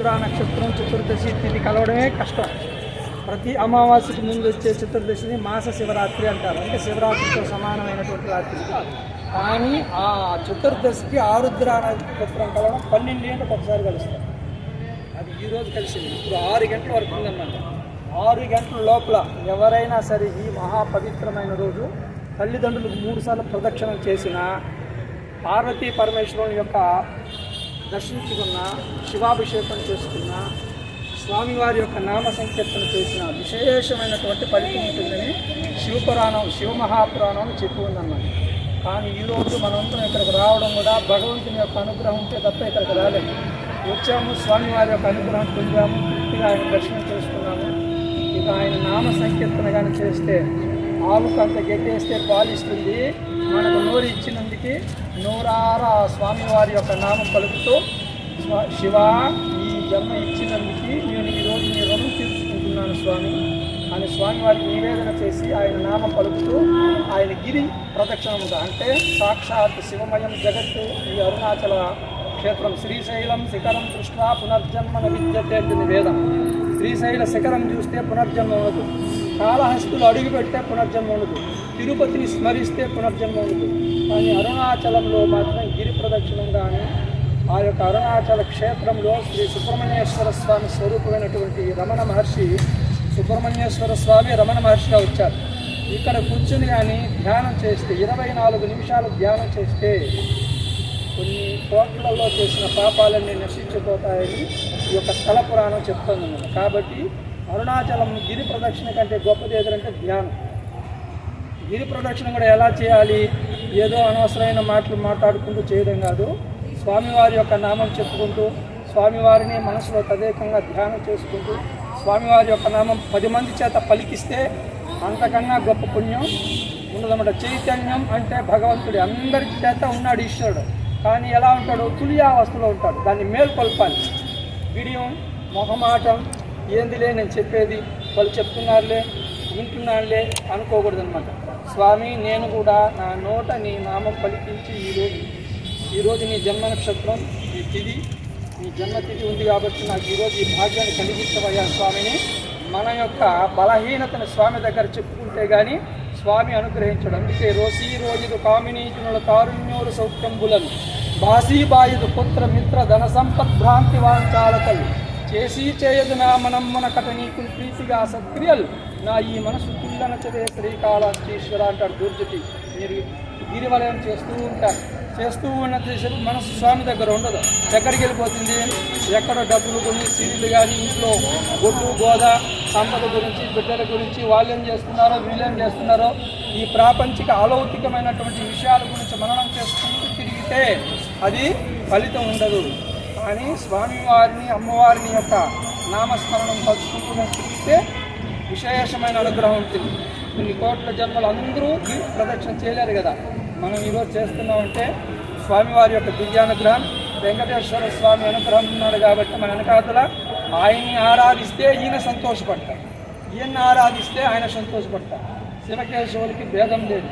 చిత్ర నక్షత్రం చతుర్దశి తిథి కలవడమే కష్టం. ప్రతి అమావాస్యకి ముందు వచ్చే చతుర్దశిని మాస శివరాత్రి అంటారు. అంటే శివరాత్రితో సమానమైనటువంటి రాత్రి కానీ ఆ చతుర్దశికి ఆరుద్ర నక్షత్రం కలవడం పన్నెండు గంటలకు ఒకసారి కలుస్తారు అది ఈరోజు కలిసింది. ఇప్పుడు ఆరు గంటల వరకు ఉందన్నమాట. ఆరు గంటల లోపల ఎవరైనా సరే ఈ మహాపవిత్రమైన రోజు తల్లిదండ్రులకు మూడుసార్లు ప్రదక్షిణం చేసిన పార్వతీ పరమేశ్వరుని యొక్క దర్శించుకున్న శివాభిషేకం చేసుకున్న స్వామివారి యొక్క నామ సంకీర్తన చేసిన విశేషమైనటువంటి ఫలితం ఉంటుందని శివపురాణం శివమహాపురాణం చెప్పి ఉందన్నమాట. కానీ ఈరోజు మనందరం ఇక్కడికి రావడం కూడా భగవంతుని యొక్క అనుగ్రహం ఉంటే తప్ప ఇక్కడికి రాలేదు. వచ్చాము స్వామివారి యొక్క అనుగ్రహం పొందాము పూర్తిగా ఆయన దర్శనం చేసుకున్నాము. ఇక ఆయన నామ సంకీర్తన కానీ చేస్తే ఆవుకు అంత గెట్టేస్తే పాలిస్తుంది. మనకు నోరు ఇచ్చినందుకే నూరార స్వామివారి యొక్క నామం పలుకుతూ శివ ఈ జన్మ ఇచ్చినందుకు నేను ఈరోజు నీ రుణం తీర్చుకుంటున్నాను స్వామి అని స్వామివారికి నివేదన చేసి ఆయన నామం పలుకుతూ ఆయన గిరి ప్రదక్షిణముగా అంటే సాక్షాత్ శివమయం జగత్తు ఈ అరుణాచల క్షేత్రం శ్రీశైలం శిఖరం దృష్ట్యా పునర్జన్మన విద్యతే అంటే నివేదం శ్రీశైల శిఖరం చూస్తే పునర్జన్మ కాళహస్తులు అడుగు పెడితే పునర్జన్మ ఉండదు తిరుపతిని స్మరిస్తే పునర్జన్మ ఉండదు కానీ అరుణాచలంలో మాత్రం గిరి ప్రదక్షిణంగానే ఆ యొక్క అరుణాచల క్షేత్రంలో శ్రీ సుబ్రహ్మణ్యేశ్వర స్వామి స్వరూపమైనటువంటి రమణ మహర్షి సుబ్రహ్మణ్యేశ్వర స్వామి రమణ మహర్షిగా వచ్చారు. ఇక్కడ కూర్చుని కానీ ధ్యానం చేస్తే ఇరవై నాలుగు నిమిషాలు ధ్యానం చేస్తే కొన్ని కోట్లలో చేసిన పాపాలన్నీ నశించిపోతాయని ఈ యొక్క స్థల పురాణం చెప్తుంది కాబట్టి అరుణాచలం గిరి ప్రదక్షిణ కంటే గొప్పది ఏదంటే ధ్యానం. గిరి ప్రదక్షిణ కూడా ఎలా చేయాలి? ఏదో అనవసరమైన మాటలు మాట్లాడుకుంటూ చేయడం కాదు. స్వామివారి యొక్క నామం చెప్పుకుంటూ స్వామివారిని మనసులో తదేకంగా ధ్యానం చేసుకుంటూ స్వామివారి యొక్క నామం పది మంది చేత పలికిస్తే అంతకన్నా గొప్ప పుణ్యం ఉండదన్నమాట. చైతన్యం అంటే భగవంతుడి అందరి చేత ఉన్నాడు ఈశ్వరుడు. కానీ ఎలా ఉంటాడు? తులియావస్థలో ఉంటాడు. దాన్ని మేల్కొల్పాలి. విడియం మొహమాటం ఏందిలే నేను చెప్పేది? వాళ్ళు చెప్తున్నారులే వింటున్నానులే అనుకోకూడదు అనమాట స్వామి నేను కూడా నా నోట నీ నామం పలికించి ఈరోజు ఈరోజు నీ జన్మ నక్షత్రం ఈ తిథి నీ జన్మతిథి ఉంది కాబట్టి నాకు ఈరోజు ఈ భాగ్యాన్ని కలిగించవయ్యా స్వామిని. మన యొక్క బలహీనతను స్వామి దగ్గర చెప్పుకుంటే కానీ స్వామి అనుగ్రహించడం. అందుకే రోసీ రోజులు కామినీజునుల కారుణ్యోరు సౌఖ్యంబులను బాసీబాయుదు పుత్ర మిత్ర ధన సంపద్భ్రాంతి వాంచాలకలు చేసి చేయదు నా మనమ్మన కథ నీకు ప్రీతిగా సత్క్రియలు నా ఈ మనసు పిల్లన చదే శ్రీకాళహస్తీశ్వర అంటాడు దుర్జటి. మీరు గిరివలయం చేస్తూ ఉంటారు. చేస్తూ ఉన్నంతసేపు మనసు స్వామి దగ్గర ఉండదు. ఎక్కడికి వెళ్ళిపోతుంది? ఎక్కడ డబ్బులు కొని సీరియల్ కానీ ఇంట్లో గొడ్డు గోద సంపద గురించి బిడ్డల గురించి వాళ్ళు ఏం చేస్తున్నారో వీళ్ళేం చేస్తున్నారో ఈ ప్రాపంచిక అలౌకికమైనటువంటి విషయాల గురించి మననం చేసుకుంటూ తిరిగితే అది ఫలితం ఉండదు. అని స్వామివారిని అమ్మవారిని యొక్క నామస్మరణం తలుచుకుంటూ తిరిగితే విశేషమైన అనుగ్రహం ఉంటుంది. కొన్ని కోట్ల జన్మలు అందరూ ప్రదక్షిణ చేయలేరు కదా. మనం ఈరోజు చేస్తున్నామంటే స్వామివారి యొక్క దివ్యానుగ్రహం వెంకటేశ్వర స్వామి అనుగ్రహం ఉన్నాడు కాబట్టి మన వెనకాతల ఆయన్ని ఆరాధిస్తే ఈయన సంతోషపడతారు ఈయన్ని ఆరాధిస్తే ఆయన సంతోషపడతారు శివకేశవులకి భేదం లేదు.